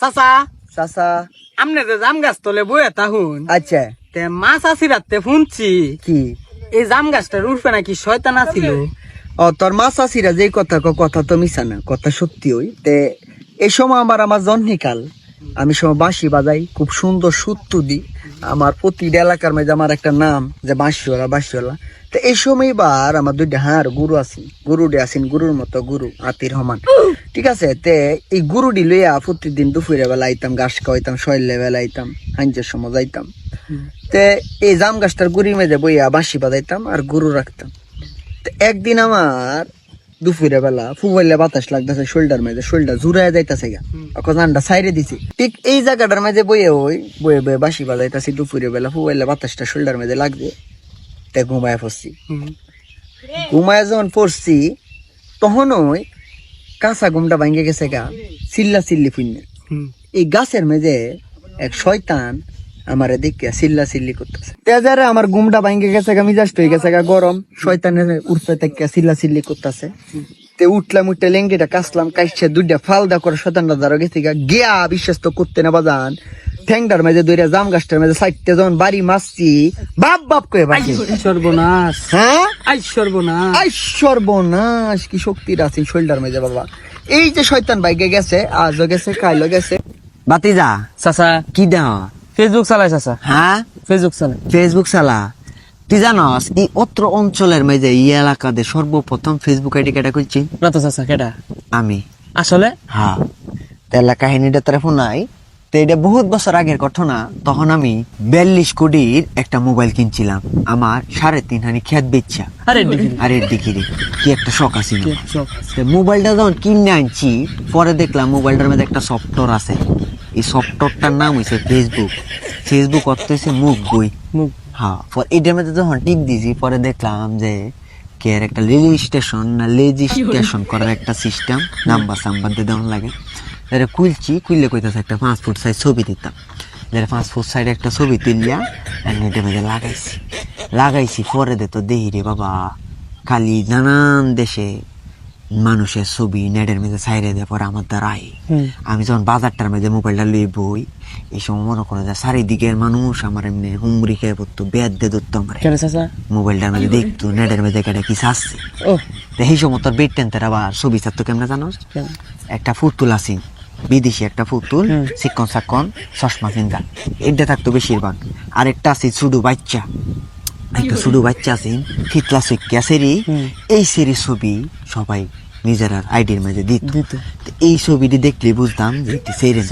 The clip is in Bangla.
চাচা চাচা আমনে যে জাম গাছ তলে বয়ে তাহুন আচ্ছা। তে মাছ আসি রাতে শুনছি কি? এই জাম গাছটার উঠবে নাকি শয়তান আছিল ও তোর মা চাষিরা যে কথা ক কথা তো মিশা না কথা সত্যি ওই। তে এই সময় আমার আমার জন্মিকাল আমি সব বাঁশি বাজাই খুব সুন্দর সুত্তু দিই। আমার প্রতিটা এলাকার মধ্যে আমার একটা নাম যে বাঁশিওয়ালা বাঁশিওয়ালা। তো এই সময় বার আমার দুইটা হাঁর গুরু আছেন। গুরুডি আছেন গুরুর মতো গুরু আতির রহমান। ঠিক আছে তে এই গুরুডি লইয়া প্রতিদিন দুপুরে বেলা আইতাম ঘাস খাওয়াইতাম শৈলে বেলা আইতাম হাঞ্জের সময় যাইতাম। তে এই জাম গাছটার গুড়ি মেঝে বইয়া বাঁশি বাজাইতাম আর গরু রাখতাম। তো একদিন আমার দুপুরে বেলা ফুবাইলে বাতাস লাগতেছে শোল্ডার মাঝে শোল্ডার জুড়ায় যাইতাছে গা এখন সাইরে দিছি। ঠিক এই জায়গাটার মাঝে বইয়ে ওই বয়ে বয়ে বাঁশি বাজাইতাছি দুপুরে বেলা ফুবাইলে বাতাসটা শোল্ডার মেঝে লাগবে তাই ঘুমায় পড়ছি। ঘুমায় যখন পড়ছি তখন ওই কাঁচা ঘুমটা ভাঙ্গে গেছে গা চিল্লা চিল্লি ফুইনে এই গাছের মেঝে এক শয়তান আমারে দেখে সিল্লা চিল্লি করতেছে। তেজারে আমার ঘুমটা ভাঙ্গে গেছে গা মিজাজ হয়ে গেছে গা গরম। শয়তানের উঠতে থেকে সিল্লা চিল্লি করতেছে। তে উঠলাম উঠতে লেঙ্গিটা কাসলাম কাইছে দুইটা ফালদা করে শয়তানটা দ্বারা গেছে গা গিয়া বিশ্বাস তো করতে না বাজান। ঠ্যাংটার মেঝে দুইটা জাম গাছটার মেঝে সাইডতে যখন বাড়ি মারছি বাপ বাপ করে বাকি সর্বনাশ। হ্যাঁ? আই সর্বনাশ। আই সর্বনাশ কি শক্তির আছে শোল্ডার মেজে বাবা। এই যে শয়তান বাইকে গেছে আজও গেছে কাইলো গেছে। বাতিজা চাচা। কি দেহ? ফেসবুক চালাই চাচা হ্যাঁ ফেসবুক চালাই ফেসবুক চালা? তুই জানস এই অত্র অঞ্চলের মেজে এই এলাকাতে সর্বপ্রথম ফেসবুক আইডি কেটা করছি না তো চাচা কেটা আমি। আসলে? হ্যাঁ তেলা কাহিনীটা তারা শোনাই। তো এটা বহুত বছর আগের ঘটনা তখন আমি বিয়াল্লিশ কোটির একটা মোবাইল কিনছিলাম। আমার সাড়ে তিন হানি খেত বেচছা আরে ডিগ্রি? আরে দিকিরে কি একটা শখ আছে মোবাইলটা যখন কিনে আনছি পরে দেখলাম মোবাইলটার মধ্যে একটা সফটওয়্যার আছে। এই সফটওয়্যারটার নাম হয়েছে ফেসবুক ফেসবুক অর্থ হয়েছে মুখ বই। মুখ। হ্যাঁ পর এটার মধ্যে যখন টিপ দিছি পরে দেখলাম যে কে একটা রেজিস্ট্রেশন না লেজিস্ট্রেশন করার একটা সিস্টেম নাম্বার সাম্বার দিয়ে দেওয়ার লাগে। এটা খুলছি খুললে কইতাছে একটা পাঁচ ফুট সাইজ ছবি দিতাম। যেটা পাঁচ ফুট সাইডে একটা ছবি তুলিয়া নেটের মধ্যে লাগাইছি। লাগাইছি পরে দে তো দেহি রে বাবা খালি নানান দেশে মানুষের ছবি নেটের মধ্যে সাইরে দেওয়ার পর আমার দ্বারা আয়। হুম। আমি যখন বাজারটার মধ্যে মোবাইলটা লই বই এই সময় মনে করো যে চারিদিকের মানুষ আমার এমনি হুমরি খেয়ে পড়তো বেদ দিয়ে ধরতো আমার মোবাইলটার মধ্যে দেখতো নেটের মধ্যে কেটে কি চাচ্ছে তো সেই সময় তোর বেড টেনতে আবার ছবি চাচ্তো কেমনে কেন? একটা ফুতুল আছি বিদেশি একটা ফুতুল হুম। চিকন চাকন চশমা চিন্তা এটা থাকতো বেশিরভাগ আরেকটা আছে ছুডু বাচ্চা একটা শুধু বাচ্চা আছে ফিতলা সুইকিয়া সেরি এই সেরি ছবি সবাই নিজের আইডির মাঝে দিত। এই ছবিটি দেখলে বুঝতাম যে সেরেন